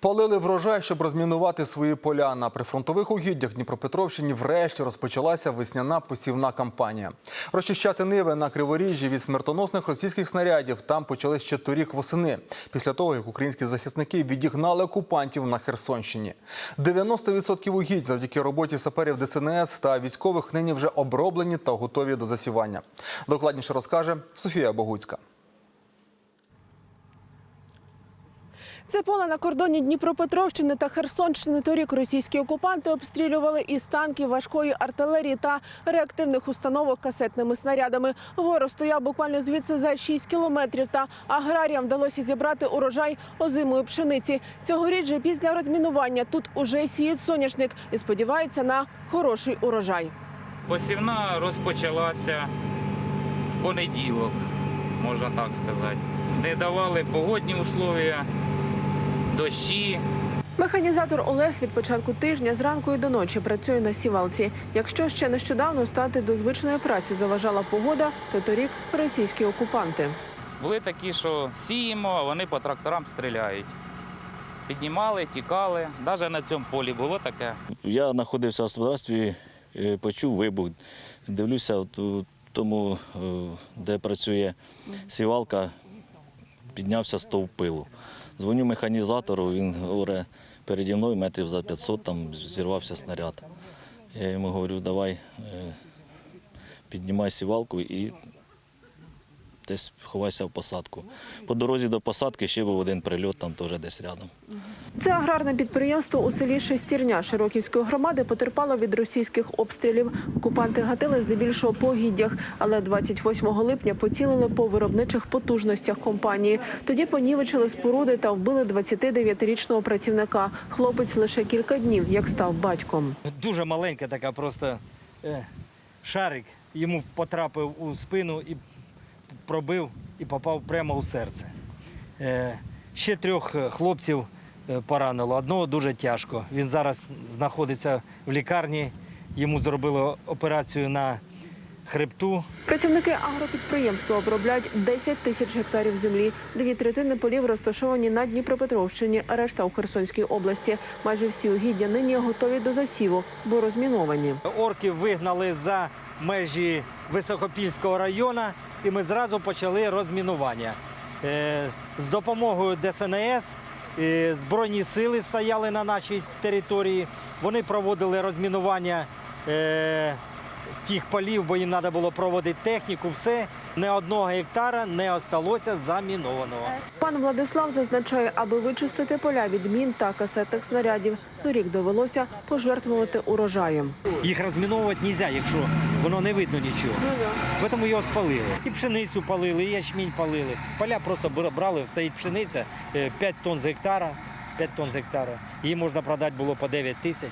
Палили врожай, щоб розмінувати свої поля. На прифронтових угіддях Дніпропетровщині врешті розпочалася весняна посівна кампанія. Розчищати ниви на криворіжжі від смертоносних російських снарядів там почали ще торік восени, після того як українські захисники відігнали окупантів на Херсонщині. 90% угідь завдяки роботі саперів ДСНС та військових нині вже оброблені та готові до засівання. Докладніше розкаже Софія Богуцька. Це поле на кордоні Дніпропетровщини та Херсонщини. Торік російські окупанти обстрілювали із танків, важкої артилерії та реактивних установок касетними снарядами. Ворог стояв буквально звідси за 6 кілометрів. Та аграріям вдалося зібрати урожай озимої пшениці. Цьогоріч же після розмінування тут уже сіють соняшник і сподіваються на хороший урожай. Посівна розпочалася в понеділок, можна так сказати. Не давали погодні условия, дощі. Механізатор Олег від початку тижня зранку і до ночі працює на сівалці. Якщо ще нещодавно стати до звичної праці заважала погода, то торік російські окупанти. Були такі, що сіємо, а вони по тракторам стріляють. Піднімали, тікали. Навіть на цьому полі було таке. Я знаходився в господарстві, е, почув вибух. Дивлюся, у тому, е, де працює сівалка, піднявся стовп пилу. Дзвоню механізатору, він говорить, переді мною метрів за 500 там зірвався снаряд. Я йому говорю, давай е, піднімай сівалку і десь ховайся в посадку. По дорозі до посадки ще був один прильот, там теж десь рядом. Це аграрне підприємство у селі Шестірня Широківської громади потерпало від російських обстрілів. Окупанти гатили здебільшого по гіддях, але 28 липня поцілили по виробничих потужностях компанії. Тоді понівечили споруди та вбили 29-річного працівника. Хлопець лише кілька днів, як став батьком. Дуже маленька така просто е, шарик йому потрапив у спину і пробив і попав прямо у серце. Е, ще трьох е, хлопців поранило, одного дуже тяжко. Він зараз знаходиться в лікарні. Йому зробили операцію на хребту. Працівники агропідприємства обробляють 10 тисяч гектарів землі. Дві третини полів розташовані на Дніпропетровщині, решта у Херсонській області. Майже всі угіддя нині готові до засіву, бо розміновані. Орків вигнали за межі Високопільського району, і ми зразу почали розмінування. Е, З допомогою ДСНС е, збройні сили стояли на нашій території. Вони проводили розмінування е, тих полів, бо їм треба було проводити техніку. Все не одного гектара не осталося замінованого. Пан Владислав зазначає, аби вичистити поля від мін та касетних снарядів, торік довелося пожертвувати урожаєм. Їх розміновувати не можна, якщо воно не видно нічого. Тому його спалили. І пшеницю палили, і ячмінь палили. Поля просто бра- брали, стоїть пшениця е, 5 тонн з гектара. 5 тонн з гектара. Її можна продати було по 9 тисяч.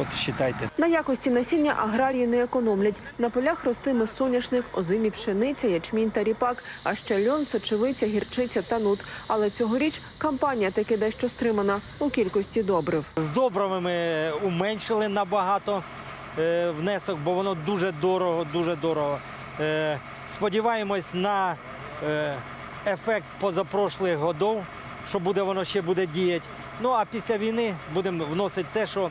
От вважайте. На якості насіння аграрії не економлять. На полях ростиме соняшник, озимі пшениця, ячмінь та ріпак, а ще льон, сочевиця, гірчиця та нут. Але цьогоріч кампанія таки дещо стримана у кількості добрив. З добривами уменшили набагато е, внесок, бо воно дуже дорого, дуже дорого. Е, сподіваємось на е, ефект позапрошлих годів, що буде воно ще буде діяти. Ну а після війни будемо вносити те, що,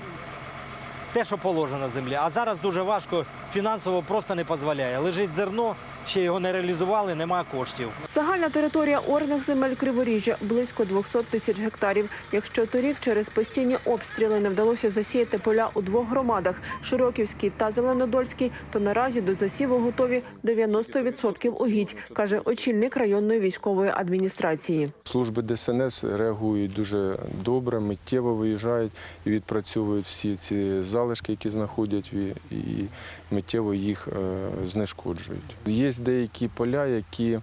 те, що положено землі. А зараз дуже важко, фінансово просто не дозволяє. Лежить зерно, ще його не реалізували, немає коштів. Загальна територія орних земель Криворіжжя близько 200 тисяч гектарів. Якщо торік через постійні обстріли не вдалося засіяти поля у двох громадах Широківській та Зеленодольській, то наразі до засіву готові 90% угідь, каже очільник районної військової адміністрації. Служби ДСНС реагують дуже добре, миттєво виїжджають і відпрацьовують всі ці залишки, які знаходять, і- миттєво їх е, знешкоджують. Є деякі поля, які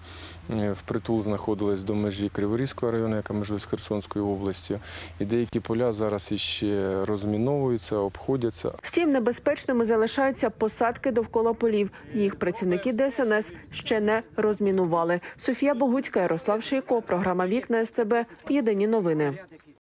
е, впритул знаходились до межі Криворізького району, яка межує з Херсонською областю, і деякі поля зараз іще розміновуються, обходяться. Втім, небезпечними залишаються посадки довкола полів. Їх працівники ДСНС ще не розмінували. Софія Богуцька, Ярослав Шийко, програма Вікна СТБ. Єдині новини.